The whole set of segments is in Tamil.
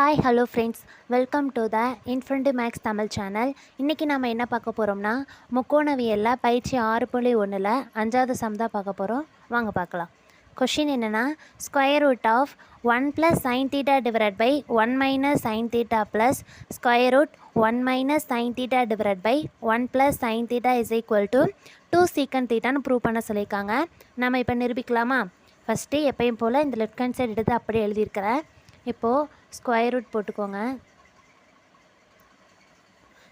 Hi hello friends welcome to the infinity max Tamil channel இன்றைக்கி நம்ம என்ன பார்க்க போகிறோம்னா முக்கோணவியலில் பயிற்சி ஆறு புள்ளி ஒன்றில் அஞ்சாவது சம் தான் பார்க்க போகிறோம் வாங்க பார்க்கலாம். கொஷின் என்னென்னா square root of one plus sine theta divide by one minus sine theta plus square root one minus sine theta divide by one plus sine theta is equal to two secant தீட்டான்னு prove பண்ண சொல்லியிருக்காங்க. நம்ம இப்போ நிரூபிக்கலாமா? ஃபஸ்ட்டு எப்பயும் போல் இந்த லெஃப்ட் ஹேண்ட் சைடு எடுத்து அப்படியே எழுதியிருக்கிறேன். இப்போது ஸ்கொயர் ரூட் போட்டுக்கோங்க.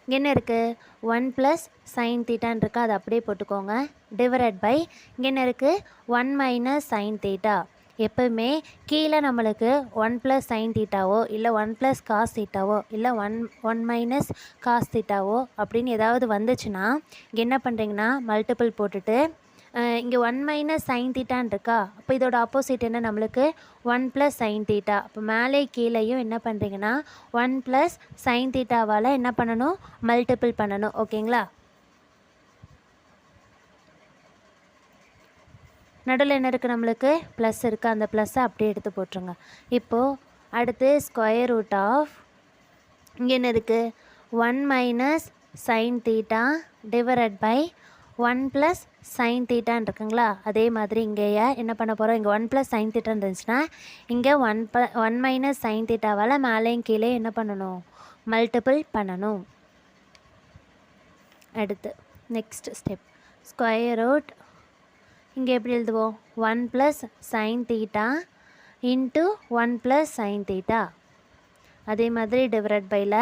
இங்க என்ன இருக்குது ஒன் ப்ளஸ் சைன் தீட்டான் இருக்கா. அதை அப்படியே போட்டுக்கோங்க. டிவைட் பை இங்கே என்ன இருக்குது ஒன் மைனஸ் சைன் தீட்டா எப்பவுமே கீழே நம்மளுக்கு ஒன் ப்ளஸ் சைன் தீட்டாவோ இல்லை ஒன் ப்ளஸ் காஸ் தீட்டாவோ இல்லை ஒன் ஒன் மைனஸ் காஸ் தீட்டாவோ அப்படின்னு ஏதாவது வந்துச்சுன்னா இங்கே என்ன பண்ணுறீங்கன்னா மல்டிபிள் போட்டுட்டு இங்கே ஒன் மைனஸ் சைன் தீட்டான்னு இருக்கா? அப்போ இதோட ஆப்போசிட் என்ன நம்மளுக்கு? ஒன் ப்ளஸ் சைன் தீட்டா அப்போ மேலே கீழேயும் என்ன பண்ணுறீங்கன்னா ஒன் ப்ளஸ் சைன் தீட்டாவால் என்ன பண்ணணும்? மல்டிபிள் பண்ணணும். ஓகேங்களா நடுவில் என்ன இருக்குது நம்மளுக்கு? ப்ளஸ் இருக்குது அந்த ப்ளஸ்ஸை அப்படியே எடுத்து போட்டுருங்க. இப்போது அடுத்து ஸ்கொயர் ரூட் ஆஃப் இங்கே என்ன இருக்குது one minus sine theta divide by one plus sine தீட்டான் இருக்குங்களா? அதே மாதிரி இங்கேயே என்ன பண்ண போகிறோம் இங்கே ஒன் ப்ளஸ் சைன் தீட்டான் இருந்துச்சுன்னா இங்கே ஒன் ப ஒன் மைனஸ் சைன் தீட்டாவால் மேலேயும் கீழே என்ன பண்ணணும்? மல்டிபிள் பண்ணணும். அடுத்து நெக்ஸ்ட் ஸ்டெப் ஸ்கொயர் ரூட் இங்கே எப்படி எழுதுவோம்? One plus sine theta into one plus sine theta. அதே மாதிரி டிவைட் பையில்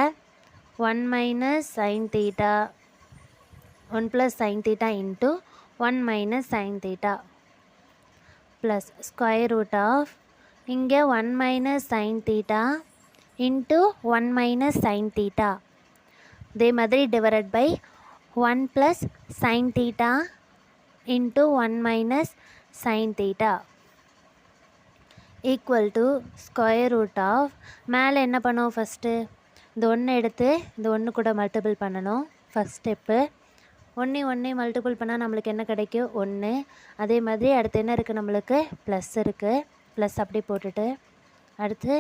one minus sine theta. One plus sin theta into one minus sin theta plus square root of இங்கே one minus sine theta into one minus sin theta இதே மாதிரி divided by one plus sin theta into one minus sine theta equal to square root of மேலே என்ன பண்ணுவோம் ஃபஸ்ட்டு இந்த ஒன்று எடுத்து இந்த ஒன்று கூட மல்டிபிள் பண்ணணும். ஃபஸ்ட் ஸ்டெப்பு ஒன்றே ஒன்றே மல்டிபிள் பண்ணால் நம்மளுக்கு என்ன கிடைக்கும்? ஒன்று அதே மாதிரி அடுத்து என்ன இருக்குது நம்மளுக்கு? ப்ளஸ் இருக்குது ப்ளஸ் அப்படி போட்டுட்டு அடுத்து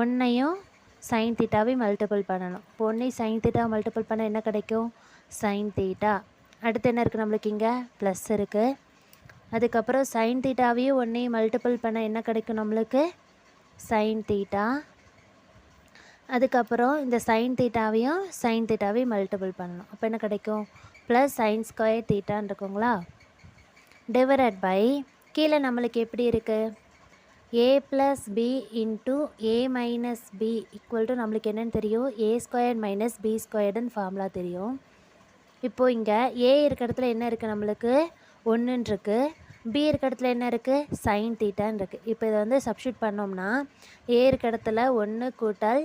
ஒன்றையும் சைன் தீட்டாவையும் மல்டிபிள் பண்ணணும். இப்போ ஒன்றையும் சைன் தீட்டா மல்டிபிள் பண்ணால் என்ன கிடைக்கும்? சைன் தீட்டா அடுத்து என்ன இருக்குது நம்மளுக்கு இங்கே? ப்ளஸ் இருக்குது அதுக்கப்புறம் சைன் தீட்டாவையும் ஒன்றையும் மல்டிபிள் பண்ணால் என்ன கிடைக்கும் நம்மளுக்கு? சைன் தீட்டா அதுக்கப்புறம் இந்த சைன் தீட்டாவையும் சைன் தீட்டாவையும் மல்டிபிள் பண்ணணும். அப்போ என்ன கிடைக்கும்? ப்ளஸ் சைன் ஸ்கொயர் தீட்டான்னு இருக்குங்களா? டிவைட் பை கீழே நம்மளுக்கு எப்படி இருக்குது A plus B into A minus B equal to நம்மளுக்கு என்னென்னு தெரியும்? ஏ ஸ்கொயர் மைனஸ் பி ஸ்கொயர்டுன்னு ஃபார்முலா தெரியும். இப்போது இங்கே ஏ இருக்க இடத்துல என்ன இருக்குது நம்மளுக்கு? ஒன்றுன்னு இருக்குது பி இருக்க இடத்துல என்ன இருக்குது சைன் தீட்டான்னு இருக்குது இப்போ இதை வந்து சப்ஸ்டியூட் பண்ணோம்னா ஏ இருக்க இடத்துல ஒன்று கூட்டல்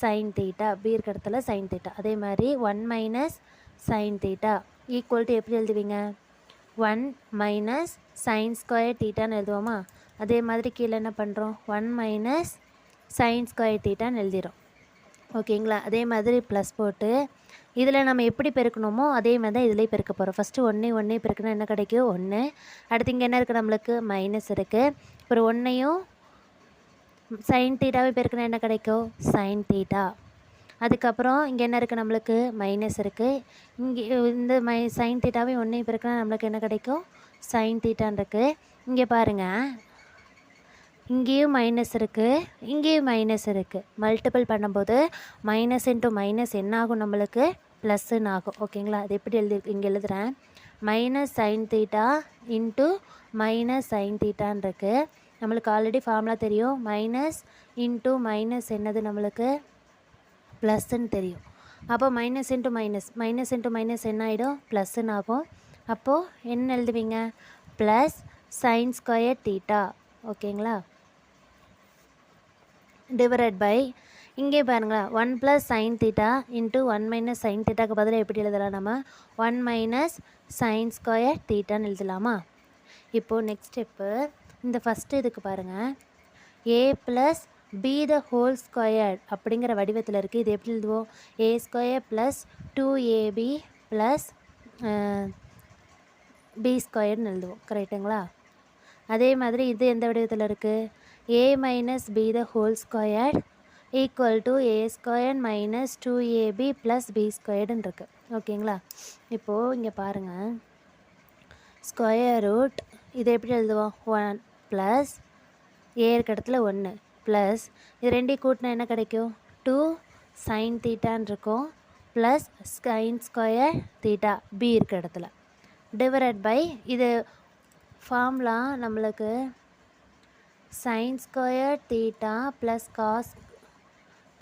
சைன் தீட்டா பி இருக்க இடத்துல சைன் தீட்டா அதே மாதிரி one minus sine theta equal to எப்படி எழுதுவீங்க? ஒன் மைனஸ் சைன் ஸ்கொயர் தீட்டான்னு எழுதுவோமா? அதே மாதிரி கீழே என்ன பண்ணுறோம் ஒன் மைனஸ் சைன் ஸ்கொயர் தீட்டான்னு எழுதிடும் ஓகேங்களா அதே மாதிரி ப்ளஸ் போட்டு இதில் நம்ம எப்படி பெருக்கணுமோ அதே மாதிரி தான் இதிலே பெருக்க போகிறோம் ஃபஸ்ட்டு ஒன்றே ஒன்றே பெருக்கணும் என்ன கிடைக்கும் ஒன்று அடுத்து இங்கே என்ன இருக்குது நம்மளுக்கு? மைனஸ் இருக்குது அப்புறம் ஒன்றையும் சைன் தீட்டாவே பெருக்கணும் என்ன கிடைக்கும்? சைன் தீட்டா அதுக்கப்புறம் இங்கே என்ன இருக்குது நம்மளுக்கு? மைனஸ் இருக்குது இங்கே இந்த மை சைன் தீட்டாவே ஒன்றையும் இருக்குன்னா நம்மளுக்கு என்ன கிடைக்கும்? சைன் தீட்டான் இருக்குது இங்கே பாருங்கள் இங்கேயும் மைனஸ் இருக்குது இங்கேயும் மைனஸ் இருக்குது மல்டிபிள் பண்ணும்போது மைனஸ் இன்ட்டு மைனஸ் என்ன ஆகும் நம்மளுக்கு? ப்ளஸ்ன்னு ஆகும். ஓகேங்களா அது எப்படி எழுதி இங்கே எழுதுகிறேன் minus sine theta into minus sine தீட்டான் இருக்குது நம்மளுக்கு ஆல்ரெடி ஃபார்முலா தெரியும். மைனஸ் இன்ட்டு மைனஸ் என்னது நம்மளுக்கு? ப்ளஸ்ன்னு தெரியும். அப்போ minus into minus minus into minus என்ன ஆகிடும் ப்ளஸ்ன்னு ஆகும். அப்போது என்ன எழுதுவீங்க? ப்ளஸ் சைன் ஸ்கொயர் தீட்டா ஓகேங்களா? டிவைட் பை இங்கே பாருங்களேன். One plus sine theta into one minus sine தீட்டாக்கு பதிலாக எப்படி எழுதலாம் நம்ம? ஒன் மைனஸ் சைன் ஸ்கொயர் தீட்டான்னு எழுதலாமா? இப்போது நெக்ஸ்ட் ஸ்டெப்பு இந்த ஃபஸ்ட்டு இதுக்கு பாருங்கள் A plus B the whole square அப்படிங்கிற வடிவத்தில் இருக்குது இது எப்படி எழுதுவோம்? A square plus two AB plus B ஸ்கொயர்னு எழுதுவோம். கரெக்டுங்களா அதே மாதிரி இது எந்த வடிவத்தில் இருக்குது A minus B the whole square equal to A square minus two AB plus B ஸ்கொயர்டுன்னு இருக்குது ஓகேங்களா இப்போது இங்கே பாருங்கள் ஸ்கொயர் ரூட் இதை எப்படி எழுதுவோம்? ஒன் ப்ளஸ் ஏ இருக்க இடத்துல ஒன்று ப்ளஸ் இது ரெண்டையும் கூட்டினா என்ன கிடைக்கும்? டூ சைன் தீட்டான் இருக்கும். Plus sine square theta B இருக்க இடத்துல. டிவைட் பை இது ஃபார்முலா நம்மளுக்கு sine square theta plus cos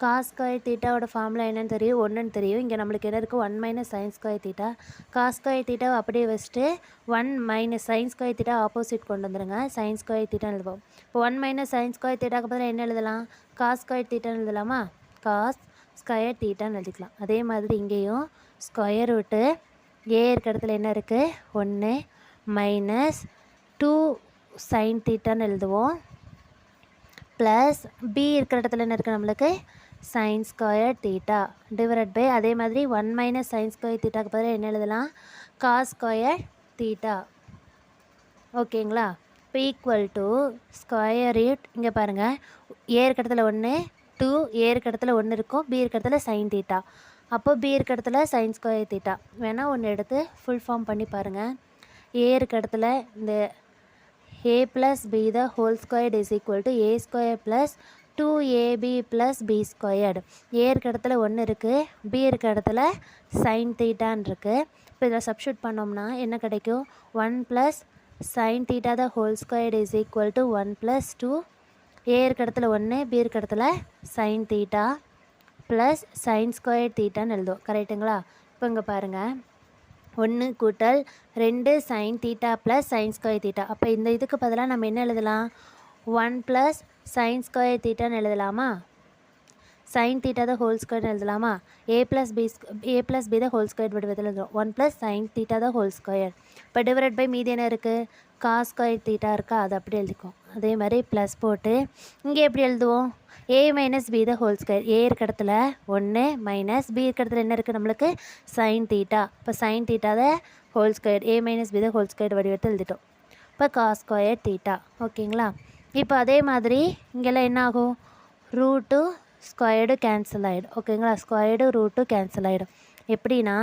cos square தீட்டாவோட formula என்னென்னு தெரியும் ஒன்றுன்னு தெரியும். இங்கே நம்மளுக்கு என்ன இருக்குது one minus sine square theta cos square தீட்டாவை அப்படியே வச்சுட்டு one minus sine square theta opposite கொண்டு வந்துடுங்க சைன் ஸ்கொயர் தீட்டான்னு எழுதுவோம். இப்போ ஒன் மைனஸ் சைன் ஸ்கொயர் தீட்டாக்கு பதிலாக என்ன எழுதலாம்? காஸ் ஸ்கொயர் தீட்டான்னு எழுதலாமா? காஸ் ஸ்கொயர் தீட்டான்னு எழுதிக்கலாம். அதே மாதிரி இங்கேயும் ஸ்கொயர் ரூட்டு ஏ இருக்க இடத்துல என்ன இருக்குது ஒன்று மைனஸ் டூ சைன் தீட்டான்னு எழுதுவோம். ப்ளஸ் பி இருக்கிற இடத்துல என்ன இருக்குது நம்மளுக்கு? Sine square theta divide by அதே மாதிரி ஒன் மைனஸ் சைன் ஸ்கொயர் தீட்டாக்கு பதிலாக என்ன எழுதலாம்? காஸ் ஸ்கொயர் தீட்டா ஓகேங்களா இப்போ ஈக்குவல் டு ஸ்கொயர் ரூட் இங்கே பாருங்கள் ஏ இருக்க இடத்துல ஒன்று டூ ஏ இருக்க இடத்துல ஒன்று இருக்கும் பி இருக்க இடத்துல சைன் தீட்டா அப்போ பி இருக்க இடத்துல சைன் ஸ்கொயர் தீட்டா வேணால் ஒன்று எடுத்து ஃபுல் ஃபார்ம் பண்ணி பாருங்கள் ஏ இருக்க இடத்துல இந்த plus B the whole square is equal to A square plus two AB plus B squared A இருக்க இடத்துல ஒன்று இருக்குது பி இருக்க இடத்துல சைன் தீட்டான் இருக்குது இப்போ இதில் சப்ஷூட் பண்ணோம்னா என்ன கிடைக்கும்? One plus sine theta the whole squared is equal to one plus two A இருக்க இடத்துல ஒன்று பி இருக்க இடத்துல sine theta plus sine square தீட்டான்னு எழுதும் கரெக்டுங்களா இப்போ இங்கே பாருங்கள் ஒன்று கூட்டல் ரெண்டு sine theta plus sine square theta அப்போ இந்த இதுக்கு பதிலாக நம்ம என்ன எழுதலாம்? ஒன் ப்ளஸ் சைன் ஸ்கொயர் தீட்டான்னு எழுதலாமா? சைன் தீட்டா தான் ஹோல் ஸ்கொயர்னு எழுதலாமா? A plus B A plus B தான் ஹோல் ஸ்கொயர் வடிவத்தில் எழுதுறோம். ஒன் ப்ளஸ் சைன் தீட்டா தான் ஹோல் ஸ்கொயர் இப்போ டிவைட் பை மீதி என்ன இருக்குது காஸ் ஸ்கொயர் தீட்டா இருக்கா? அது அப்படி எழுதிக்கும் அதே மாதிரி ப்ளஸ் போட்டு இங்கே எப்படி எழுதுவோம்? A minus B the whole square A இருக்க இடத்துல ஒன்று மைனஸ் பி இருக்க இடத்துல என்ன இருக்குது நம்மளுக்கு? சைன் தீட்டா இப்போ sine theta the whole square A minus B the whole square வடிவத்தில் எழுதிட்டோம். இப்போ காஸ் ஸ்கொயர் தீட்டா ஓகேங்களா? இப்போ அதே மாதிரி இங்கெல்லாம் என்ன ஆகும் ரூட்டு ஸ்கொயர்டு கேன்சல் ஆகிடும் ஓகேங்களா ஸ்கொயர்டு ரூட்டு கேன்சல் ஆகிடும் எப்படின்னா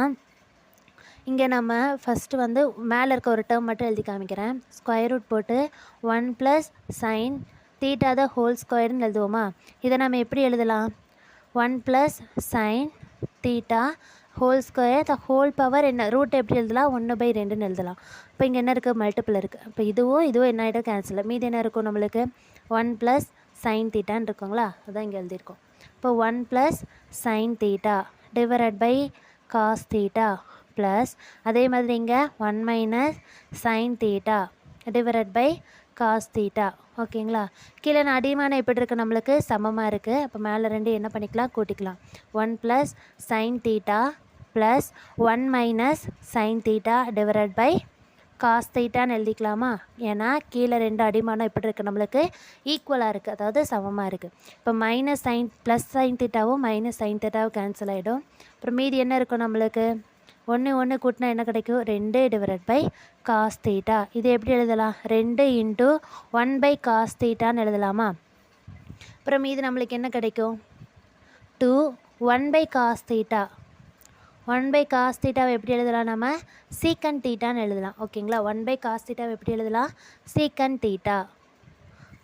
இங்கே நம்ம ஃபஸ்ட்டு வந்து மேலே இருக்க ஒரு டேர்ம் மட்டும் எழுதி காமிக்கிறேன். ஸ்கொயர் ரூட் போட்டு one plus sine theta the whole ஸ்கொயர்னு எழுதுவோமா? இதை நம்ம எப்படி எழுதலாம்? One plus sine theta whole square the whole power என்ன ரூட் எப்படி எழுதலாம்? ஒன்று பை ரெண்டுன்னு எழுதலாம். இப்போ இங்கே என்ன இருக்குது மல்டிப்பிள் இருக்குது இப்போ இதுவும் இதுவும் என்ன ஆகிடும் கேன்சல் மீதி என்ன இருக்கும் நம்மளுக்கு? ஒன் ப்ளஸ் சைன் தீட்டான்னு இருக்குங்களா? அதான் இங்கே எழுதியிருக்கோம். இப்போ one plus sine theta divide by cos theta plus அதே மாதிரி இங்கே one minus sine theta divide by cos theta ஓகேங்களா கீழே நான் அடிமானம் எப்படி இருக்குது நம்மளுக்கு? சமமாக இருக்குது அப்போ மேலே ரெண்டு என்ன பண்ணிக்கலாம்? கூட்டிக்கலாம். One plus sine theta plus one minus sine theta divide by cos தீட்டான்னு எழுதிக்கலாமா? ஏன்னா கீழே ரெண்டு அடிமானம் எப்படி இருக்குது நம்மளுக்கு ஈக்குவலாக இருக்குது அதாவது சமமாக இருக்குது இப்போ மைனஸ் சைன் ப்ளஸ் சைன் தீட்டாவும் மைனஸ் சைன் தீட்டாவும் கேன்சல் ஆகிடும் அப்புறம் மீதி என்ன இருக்கும் நம்மளுக்கு? ஒன்று ஒன்று கூட்டினா என்ன கிடைக்கும்? ரெண்டு டிவைட் பை காஸ் தீட்டா இது எப்படி எழுதலாம்? ரெண்டு இன்ட்டு ஒன் பை காஸ் தீட்டான்னு எழுதலாமா? அப்புறம் மீது நம்மளுக்கு என்ன கிடைக்கும்? Two one by cos theta one by cos தீட்டாவை எப்படி எழுதலாம் நம்ம? சீக்கன் தீட்டான்னு எழுதலாம். ஓகேங்களா ஒன் பை காஸ் தீட்டாவை எப்படி எழுதலாம்? சீக்கன் தீட்டா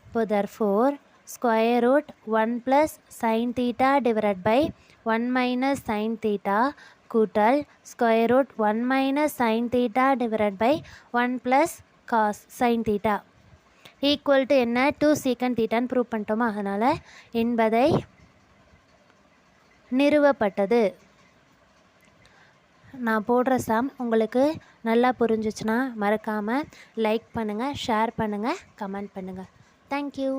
இப்போ therefore square root one plus sine theta divide by one minus sine theta கூட்டல் square root one minus sine theta divide by one plus cos sine theta equal to என்ன? டூ சீக்கன் தீட்டான்னு ப்ரூவ் பண்ணிட்டோமா? அதனால் என்பதை நிறுவப்பட்டது. நான் போடுற சம் உங்களுக்கு நல்லா புரிஞ்சிச்சுன்னா மறக்காமல் லைக் பண்ணுங்கள் ஷேர் பண்ணுங்கள் கமெண்ட் பண்ணுங்கள் தேங்க்யூ